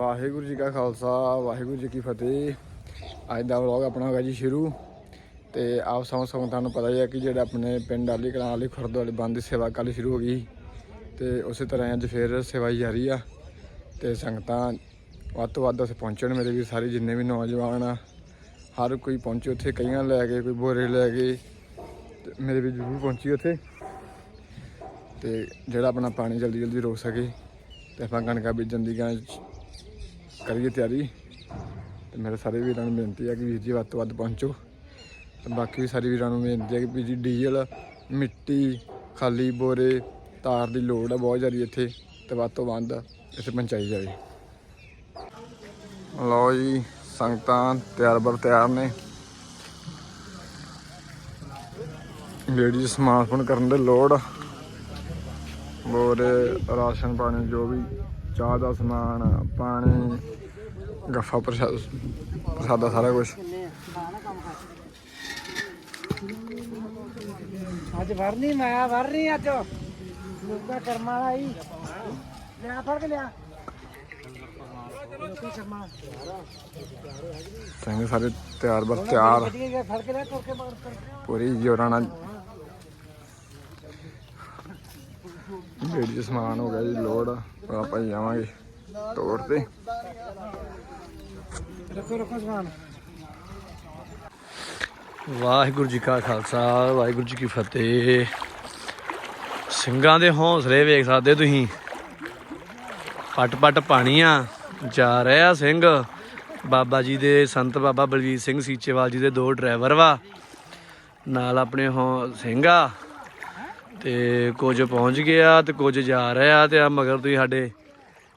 ਵਾਹਿਗੁਰੂ ਜੀ ਕਾ ਖਾਲਸਾ, ਵਾਹਿਗੁਰੂ ਜੀ ਕੀ ਫਤਿਹ। ਅੱਜ ਦਾ ਵਲੌਗ ਆਪਣਾ ਹੋਗਾ ਜੀ ਸ਼ੁਰੂ। ਤੇ ਆਪ ਸਭ ਸਭ ਤੁਹਾਨੂੰ ਪਤਾ ਹੀ ਹੈ ਕਿ ਜਿਹੜਾ ਆਪਣੇ ਪਿੰਡ ਵਾਲੀ ਕਲਾਂ ਵਾਲੀ ਖੁਰਦ ਵਾਲੀ ਬੰਦ ਦੀ ਸੇਵਾ ਕੱਲ੍ਹ ਸ਼ੁਰੂ ਹੋ ਗਈ। ਤੇ ਉਸੇ ਤਰ੍ਹਾਂ ਅੱਜ ਫੇਰ ਸੇਵਾ ਜਾਰੀ ਆ। ਤੇ ਸੰਗਤਾਂ ਵੱਧ ਤੋਂ ਵੱਧ ਉੱਥੇ ਪਹੁੰਚਣ ਮੇਰੇ ਵੀ ਸਾਰੇ ਜਿੰਨੇ ਵੀ ਨੌਜਵਾਨ ਆ, ਹਰ ਕੋਈ ਪਹੁੰਚੇ ਉੱਥੇ, ਕਈਆਂ ਲੈ ਕੇ ਕੋਈ ਬੋਰੇ ਲੈ ਕੇ ਤੇ ਮੇਰੇ ਵੀ ਜ਼ਰੂਰ ਪਹੁੰਚੀ ਉੱਥੇ। ਤੇ ਜਿਹੜਾ ਆਪਣਾ ਪਾਣੀ ਜਲਦੀ ਜਲਦੀ ਰੋਕ ਸਕੇ, ਤੇ ਆਪਾਂ ਕਣਕਾਂ ਬੀਜਣ ਦੀ ਗਾਂ ਕਰੀਏ ਤਿਆਰੀ ਤੇ ਮੇਰੇ ਸਾਰੇ ਵੀਰਾਂ ਨੂੰ ਬੇਨਤੀ ਹੈ ਕਿ ਵੀਰ ਜੀ ਵੱਧ ਤੋਂ ਵੱਧ ਪਹੁੰਚੋ ਤੇ ਬਾਕੀ ਵੀ ਸਾਰੇ ਵੀਰਾਂ ਨੂੰ ਬੇਨਤੀ ਹੈ ਕਿ ਵੀਰ ਜੀ ਡੀਜ਼ਲ, ਮਿੱਟੀ, ਖਾਲੀ ਬੋਰੇ, ਤਾਰ ਦੀ ਲੋੜ ਹੈ ਬਹੁਤ ਜ਼ਿਆਦਾ ਇੱਥੇ ਤੇ ਵੱਧ ਤੋਂ ਵੱਧ ਇੱਥੇ ਪਹੁੰਚਾਈ ਜਾਵੇ। ਲਓ ਜੀ, ਸੰਗਤਾਂ ਤਿਆਰ ਬਰ ਤਿਆਰ ਨੇ। ਲੇਡੀ ਸਮਾਨ ਸਮੂਨ ਕਰਨ ਦੇ ਲੋੜ ਬੋਰੇ, ਰਾਸ਼ਨ ਪਾਣੀ ਜੋ ਵੀ ਚਾਹ ਦਾ ਸਮਾਨ ਪਾਣੀ ਗੱਫਾ ਪ੍ਰਸ਼ਾਦ ਪ੍ਰਸ਼ਾਦਾ ਸਾਰਾ ਕੁਝ ਅੱਜ ਵਰਨੀ ਮੈਂ ਵਰਨੀ ਅੱਜ। ਲੋਕਾਂ ਕਰਮਾ ਵਾਲਾ ਹੀ। ਲਿਆ ਫੜ ਕੇ ਲਿਆ। ਸਿੰਘ ਸਾਰੇ ਤਿਆਰ ਬਰ ਤਿਆਰ। ਪੂਰੀ ਜੋਰਾਂ ਨਾਲ ਲੇਡੀ ਸਮਾਨ ਹੋ ਗਿਆ ਜੀ ਹੁਣ ਆਪਾਂ ਜਾਵਾਂਗੇ ਤੋੜ ਤੇ। ਰੱਖੋ ਰੱਖੋ ਸਮਾਨ। ਵਾਹਿਗੁਰੂ ਜੀ ਕਾ ਖਾਲਸਾ ਵਾਹਿਗੁਰੂ ਜੀ ਕੀ ਫਤਿਹ। ਸਿੰਘਾਂ ਦੇ ਹੌਸਲੇ ਵੇਖ ਸਕਦੇ ਤੁਸੀਂ। ਪਟ ਪਟ ਪਾਣੀ ਆ ਜਾ ਰਹੇ ਸਿੰਘ। ਬਾਬਾ ਜੀ ਦੇ ਸੰਤ ਬਾਬਾ ਬਲਵੀਰ ਸਿੰਘ ਸੀਚੇਵਾਲ ਜੀ ਦੇ ਦੋ ਡਰਾਈਵਰ ਵਾ। ਨਾਲ ਆਪਣੇ ਹੌ- ਸਿੰਘ ਆ। ਤੇ ਕੁਝ ਪਹੁੰਚ ਗਿਆ ਆ ਤੇ ਕੁਝ ਜਾ ਰਿਹਾ ਆ ਤੇ ਆ ਮਗਰ ਤੁਸੀਂ ਸਾਡੇ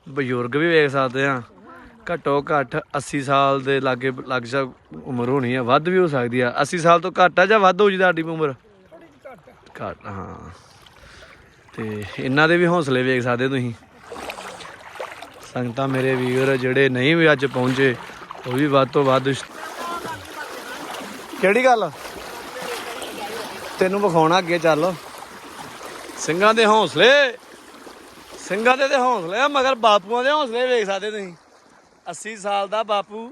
ਬਜ਼ੁਰਗ ਵੀ ਵੇਖ ਸਕਦੇ ਆ। ਘੱਟੋ ਘੱਟ 80 ਸਾਲ ਦੇ ਲਾਗੇ ਲੱਗ ਜਾ ਉਮਰ ਹੋਣੀ ਆ, ਵੱਧ ਵੀ ਹੋ ਸਕਦੀ ਆ। 80 ਸਾਲ ਤੋਂ ਘੱਟ ਆ ਜਾਂ ਵੱਧ ਹੋ ਜੀ ਤੁਹਾਡੀ ਉਮਰ? ਘੱਟ, ਹਾਂ। ਤੇ ਇਹਨਾਂ ਦੇ ਵੀ ਹੌਸਲੇ ਵੇਖ ਸਕਦੇ ਤੁਸੀਂ। ਸੰਗਤਾਂ ਮੇਰੇ ਵੀਰ ਜਿਹੜੇ ਨਹੀਂ ਵੀ ਅੱਜ ਪਹੁੰਚੇ, ਉਹ ਵੀ ਵੱਧ ਤੋਂ ਵੱਧ ਕਿਹੜੀ ਗੱਲ? ਤੈਨੂੰ ਵਿਖਾਉਣਾ ਅੱਗੇ, ਚੱਲ। ਸਿੰਘਾਂ ਦੇ ਹੌਸਲੇ। ਸਿੰਘਾਂ ਦੇ ਤੇ ਹੌਸਲੇ ਆ, ਮਗਰ ਬਾਪੂਆਂ ਦੇ ਹੌਸਲੇ ਵੇਖ ਸਕਦੇ ਤੁਸੀਂ। 80 ਸਾਲ ਦਾ ਬਾਪੂ।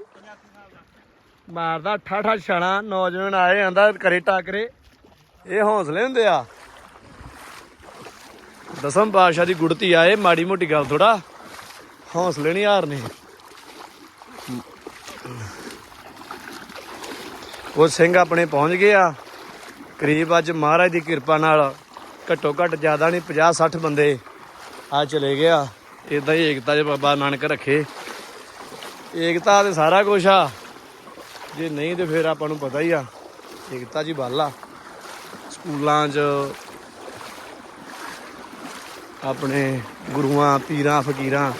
ਮਾਰਦਾ ਠਾਠਾ ਛਾਣਾ, ਨੌਜਵਾਨ ਆਏ, ਆਂਦਾ ਕਰੇ ਟਾਕਰੇ। ਇਹ ਹੌਸਲੇ ਹੁੰਦੇ ਆ। ਦਸਮ ਪਾਤਸ਼ਾਹ ਦੀ ਗੁੜਤੀ ਆਏ ਮਾੜੀ ਮੋਟੀ ਗੱਲ ਥੋੜਾ। ਹੌਸਲੇ ਨਹੀਂ ਹਾਰਨੇ। ਉਹ ਸਿੰਘ ਆਪਣੇ ਪਹੁੰਚ ਗਏ ਆ ਕਰੀਬ ਅੱਜ ਮਹਾਰਾਜ ਦੀ ਕਿਰਪਾ ਨਾਲ ਘੱਟੋ ਘੱਟ ਜ਼ਿਆਦਾ ਨਹੀਂ 50 60 ਬੰਦੇ ਆ ਚਲੇ ਗਏ ਆ। ਇਦਾਂ ਹੀ ਏਕਤਾ ਜੇ ਬਾਬਾ ਨਾਨਕ ਰੱਖੇ। ਏਕਤਾ ਤੇ ਸਾਰਾ ਕੁਝ ਆ। ਜੇ ਨਹੀਂ ਤੇ ਫਿਰ ਆਪਾਂ ਨੂੰ ਪਤਾ ਹੀ ਆ ਏਕਤਾ ਜੀ ਬੱਲ ਸਕੂਲਾਂ 'ਚ ਆਪਣੇ ਗੁਰੂਆਂ ਪੀਰਾਂ ਫਕੀਰਾਂ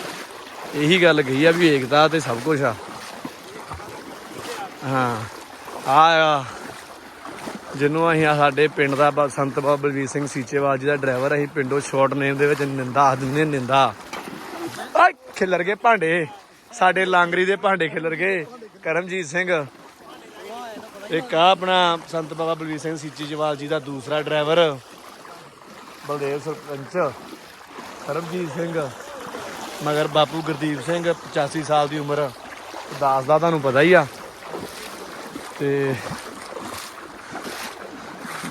ਇਹੀ ਗੱਲ ਕਹੀ ਆ ਵੀ ਏਕਤਾ ਤੇ ਸਭ ਕੁਝ ਆ। ਹਾਂ ਆ ਆ। ਜਿਹਨੂੰ ਅਸੀਂ ਸਾਡੇ ਪਿੰਡ ਦਾ ਬਾ- ਸੰਤ ਬਾਬਾ ਬਲਵੀਰ ਸਿੰਘ ਸੀਚੇਵਾਲ ਜੀ ਦਾ ਡਰਾਈਵਰ, ਅਸੀਂ ਪਿੰਡੋਂ ਸ਼ਾਰਟ ਨੇਮ ਦੇ ਵਿੱਚ ਨਿੰਦਾ ਆਖ ਦਿੰਦੇ ਨਿੰਦਾ। ਆ ਖਿਲਰ ਗਏ ਭਾਂਡੇ। ਸਾਡੇ ਲਾਂਗਰੀ ਦੇ ਭਾਂਡੇ ਖਿਲਰ ਗਏ। ਕਰਮਜੀਤ ਸਿੰਘ। ਇੱਕ ਆ ਆਪਣਾ ਸੰਤ ਬਾਬਾ ਬਲਵੀਰ ਸਿੰਘ ਸੀਚੇਵਾਲ ਜੀ ਦਾ ਦੂਸਰਾ ਡਰਾਈਵਰ, ਬਲਦੇਵ ਸਰਪੰਚ। ਕਰਮਜੀਤ ਸਿੰਘ। ਮਗਰ ਬਾਪੂ ਗੁਰਦੀਪ ਸਿੰਘ 85 ਸਾਲ ਦੀ ਉਮਰ। ਦਾਸ ਦਾ ਤੁਹਾਨੂੰ ਪਤਾ ਹੀ ਆ। ਤੇ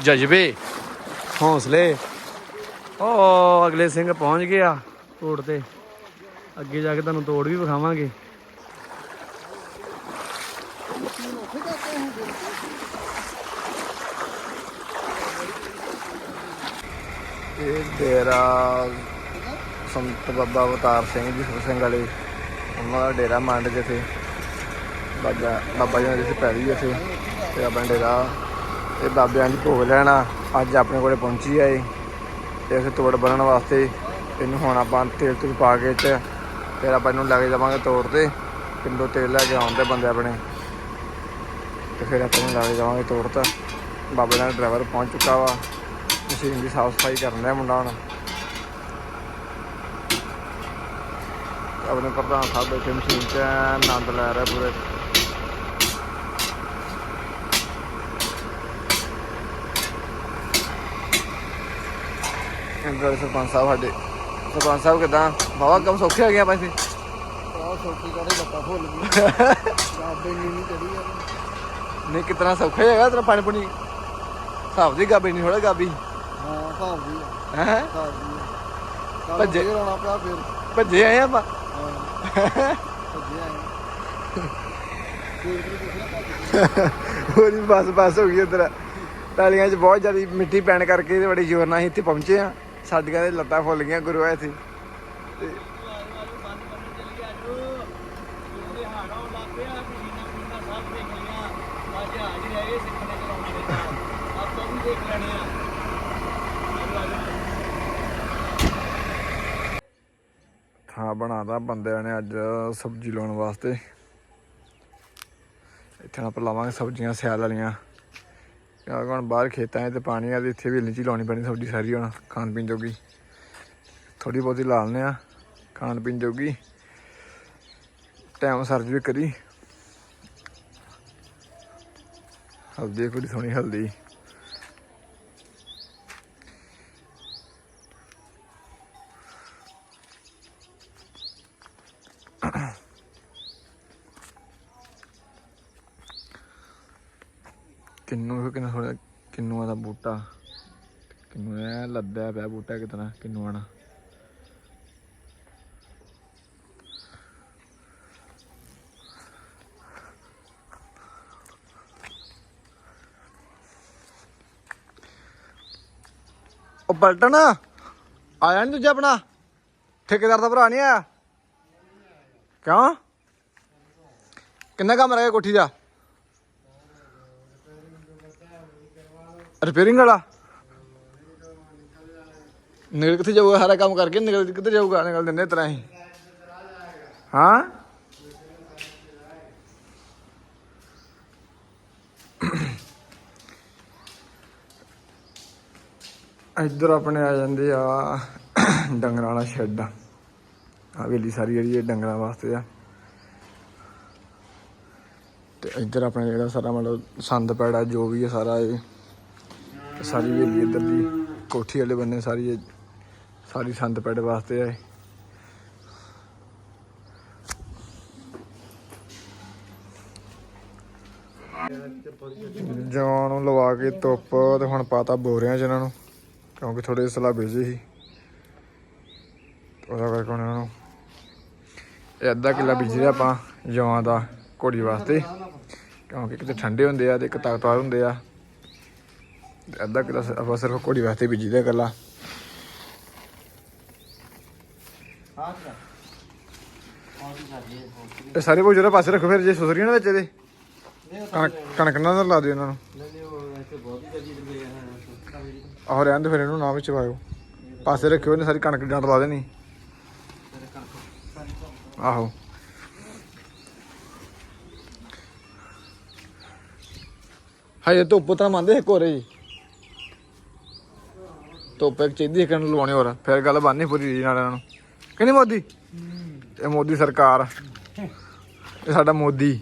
ਜਜ਼ਬੇ। ਹੌਸਲੇ। ਉਹ ਅਗਲੇ ਸਿੰਘ ਪਹੁੰਚ ਗਏ ਆ ਤੋੜ ਤੇ। ਅੱਗੇ ਜਾ ਕੇ ਤੁਹਾਨੂੰ ਤੋੜ ਵੀ ਵਿਖਾਵਾਂਗੇ। ਇਹ ਡੇਰਾ ਸੰਤ ਬਾਬਾ ਅਵਤਾਰ ਸਿੰਘ ਜੀ ਸਿੰਘ ਵਾਲੇ। ਉਹਨਾਂ ਦਾ ਡੇਰਾ ਮੰਡ ਜਿੱਥੇ। ਬਾਬਾ ਬਾਬਾ ਜੀ ਨੇ ਜਿੱਥੇ ਪੈਰੀ ਇੱਥੇ। ਤੇ ਆਪਣਾ ਡੇਰਾ ਇਹ ਬਾਬਿਆਂ ਦੀ ਭੋਗ ਲੈਣਾ ਅੱਜ ਆਪਣੇ ਕੋਲੇ ਪਹੁੰਚੀ ਆ ਇਹ। ਤੇ ਅਸੀਂ ਤੋੜ ਬਣਨ ਵਾਸਤੇ ਇਹਨੂੰ ਹੁਣ ਆਪਾਂ ਤੇਲ ਤੂਲ ਪਾ ਕੇ ਚ ਫਿਰ ਆਪਾਂ ਇਹਨੂੰ ਲੈ ਕੇ ਜਾਵਾਂਗੇ ਤੋੜ ਤੇ। ਪਿੰਡੋਂ ਤੇਲ ਲੈ ਕੇ ਆਉਂਦੇ ਬੰਦੇ ਆਪਣੇ। ਤੇ ਫਿਰ ਆਪਾਂ ਨੂੰ ਲੈ ਕੇ ਜਾਵਾਂਗੇ ਤੋੜ ਤਾਂ। ਬਾਬੇ ਦਾ ਡਰਾਈਵਰ ਪਹੁੰਚ ਚੁੱਕਾ ਵਾ। ਮਸ਼ੀਨ ਦੀ ਸਾਫ਼ ਸਫ਼ਾਈ ਕਰਨ ਡਿਆ ਮੁੰਡਾ ਹੁਣ। ਆਪਣੇ ਪ੍ਰਧਾਨ ਸਾਹਿਬ ਬੈਠੇ ਮਸ਼ੀਨ 'ਚ ਆਨੰਦ ਲੈ ਰਿਹਾ ਪੂਰੇ। ਇੰਦਰ ਸਰਪੰਚ ਸਾਹਿਬ ਸਾਡੇ। ਸਰਪੰਚ ਸਾਹਿਬ ਕਿਦਾਂ? ਬਾਵਾ ਕੰਮ ਸੌਖੇ ਹੋ ਗਿਆ ਪੈਸੇ ਬਹੁਤ ਸੌਖੀ ਕਰੇ ਲੱਤਾਂ ਫੁੱਲ ਗਈ ਗਾਬੇ ਨਹੀਂ ਨਹੀਂ ਚੜੀ ਆ। ਨਹੀਂ ਕਿਤਨਾ ਸੌਖਾ ਹੈਗਾ ਤੇਰਾ ਪਾਣੀ ਪੁਣੀ। ਹਿਸਾਬ ਦੀ ਗਾਬੀ ਨਹੀਂ ਥੋੜਾ ਗਾਬੀ। ਹਾਂ ਹਿਸਾਬ ਦੀ ਹੈ? ਹਿਸਾਬ ਦੀ ਭੱਜੇ। ਰੋਣਾ ਪਿਆ ਫਿਰ। ਭੱਜੇ ਆਏ ਆਪਾਂ। ਭੱਜੇ ਆਏ ਉਹਦੀ ਬਸ ਬਸ ਹੋ ਗਈ ਉਧਰ ਟਾਲੀਆਂ 'ਚ ਬਹੁਤ ਜ਼ਿਆਦਾ ਮਿੱਟੀ ਪੈਣ ਕਰਕੇ ਤੇ ਬੜੀ ਜ਼ੋਰ ਨਾਲ ਅਸੀਂ ਇੱਥੇ ਪਹੁੰਚੇ ਆ। ਸਾਡੀਆਂ ਦੇ ਲੱਤਾਂ ਫੁੱਲ ਗਈਆਂ ਗੁਰੂ ਆ ਇੱਥੇ। ਤੇ ਥਾਂ ਬਣਾਦਾ ਬੰਦਿਆਂ ਨੇ ਅੱਜ ਸਬਜ਼ੀ ਲਾਉਣ ਵਾਸਤੇ। ਇੱਥੇ ਆਪਾਂ ਲਾਵਾਂਗੇ ਸਬਜ਼ੀਆਂ, ਸਿਆਲ ਵਾਲੀਆਂ। ਕਿਉਂਕਿ ਹੁਣ ਬਾਹਰ ਖੇਤਾਂ 'ਚ ਤੇ ਪਾਣੀ ਆ ਤੇ ਇੱਥੇ ਵੀ ਚ ਲਾਉਣੀ ਪੈਣੀ ਸਬਜ਼ੀ ਸਾਰੀ ਹੁਣ, ਖਾਣ ਪੀਣ ਜੋਗੀ। ਥੋੜੀ ਬਹੁਤੀ ਲਾ ਲੈਂਦੇ ਆ ਖਾਣ ਪੀਣ ਜੋਗੀ। ਟਾਈਮ ਸਰਜ ਵੀ ਕਰੀ ਹਲਦੀ ਕੋਈ ਸੋਹਣੀ ਹਲਦੀ। ਕਿੰਨੂ, ਕਿੰਨਾ ਥੋੜਾ ਕਿੰਨੂਆਂ ਦਾ ਬੂਟਾ। ਕਿੰਨੂ ਐ ਲੱਦਿਆ ਪਿਆ ਬੂਟਾ ਕਿਤਨਾ ਕਿੰਨੂਆਂ ਦਾ। ਉਹ ਪਲਟਣ ਆਇਆ ਨਹੀਂ ਦੂਜਾ ਆਪਣਾ? ਠੇਕੇਦਾਰ ਦਾ ਭਰਾ ਨਹੀਂ ਆਇਆ? ਕਿਉਂ? ਕਿੰਨਾ ਕੰਮ ਰਹਿ ਗਿਆ ਕੋਠੀ ਦਾ? ਰਿਪੇਅਰਿੰਗ ਵਾਲਾ? ਨਿਕਲ ਕਿੱਥੇ ਜਾਊਗਾ? ਸਾਰਾ ਕੰਮ ਕਰਕੇ ਨਿਕਲ ਕਿੱਥੇ ਜਾਊਗਾ? ਨਿਕਲ ਦਿੰਦੇ ਤਰ੍ਹਾਂ ਹੀ ਹਾਂ? ਇੱਧਰ ਆਪਣੇ ਆ ਜਾਂਦੇ ਆ ਡੰਗਰਾਂ ਵਾਲਾ ਸ਼ੈੱਡ। ਆ ਹਵੇਲੀ ਸਾਰੀ ਜਿਹੜੀ ਇਹ ਡੰਗਰਾਂ ਵਾਸਤੇ ਆ। ਤੇ ਇੱਧਰ ਆਪਣਾ ਜਿਹੜਾ ਸਾਰਾ ਮਤਲਬ ਸੰਦ ਪੈੜਾ ਜੋ ਵੀ ਹੈ ਸਾਰਾ ਇਹ। ਸਾਰੀ ਹਵੇਲੀ ਇੱਧਰ ਦੀ ਕੋਠੀ ਵਾਲੇ ਬੰਨੇ ਸਾਰੀ ਇਹ ਸਾਰੀ ਸੰਦ ਪੈੜ ਵਾਸਤੇ ਹੈ ਜਵਾਂ ਨੂੰ ਲਵਾ ਕੇ ਧੁੱਪ ਤੇ ਹੁਣ ਪਾਤਾ ਬੋਰਿਆਂ ਚ ਇਹਨਾਂ ਨੂੰ, ਕਿਉਂਕਿ ਥੋੜੇ ਸਲਾ ਭੇਜੇ ਸੀ। ਉਹਦਾ ਕਰਕੇ ਉਹਨਾਂ ਨੂੰ ਇਹ ਅੱਧਾ ਕਿੱਲਾ ਬੀਜ ਆਪਾਂ ਜਵਾਂ ਦਾ ਘੋੜੀ ਵਾਸਤੇ, ਕਿਉਂਕਿ ਕਿਤੇ ਠੰਡੇ ਹੁੰਦੇ ਆ ਤੇ ਇੱਕ ਤਾਕਤਵਰ ਹੁੰਦੇ ਆ। ਅੱਧਾ ਕਿੱਲਾ ਆਪਾਂ ਸਿਰਫ ਘੋੜੀ ਵਾਸਤੇ ਆਹ ਕੀ ਕਰਦੇ ਇਹ ਸਾਰੇ ਬੋਝਰੇ ਪਾਸੇ ਰੱਖੋ ਫਿਰ ਜੇ ਸੁਸਰੀਆਂ ਨਾ ਵਿੱਚ ਇਹਦੇ। ਨਹੀਂ ਕਣਕ ਕਣਕ ਨਾਲ ਲਾ ਦਿਓ ਇਹਨਾਂ ਨੂੰ। ਨਹੀਂ ਉਹ ਇੱਥੇ ਬਹੁਤ ਹੀ ਜਲਦੀ ਤੇ ਹੈ ਆਹੋ ਰਹਿਣ ਦਿਓ ਫਿਰ ਇਹਨੂੰ ਨਾ ਵਿੱਚ ਪਾਇਓ। ਪਾਸੇ ਰੱਖਿਓ ਇਹਨੇ ਸਾਰੀ ਕਣਕ ਦੀ ਡੰਡ ਲਾ ਦੇਣੀ। ਆਹੋ। ਹਾਏ ਧੁੱਪ ਤਾਂ ਮੰਨਦੇ ਇੱਕ ਹੋਰੇ ਜੀ ਧੁੱਪ ਇੱਕ ਚਾਹੀਦੀ ਇੱਕ ਨੂੰ ਲਵਾਉਣੇ ਹੋਰ। ਫਿਰ ਗੱਲ ਬਣਨੀ ਪੂਰੀ ਜੀ ਨਾਲ ਇਹਨਾਂ ਨੂੰ। ਕਹਿੰਦੀ ਮੋਦੀ? ਇਹ ਮੋਦੀ ਸਰਕਾਰ ਇਹ ਸਾਡਾ ਮੋਦੀ।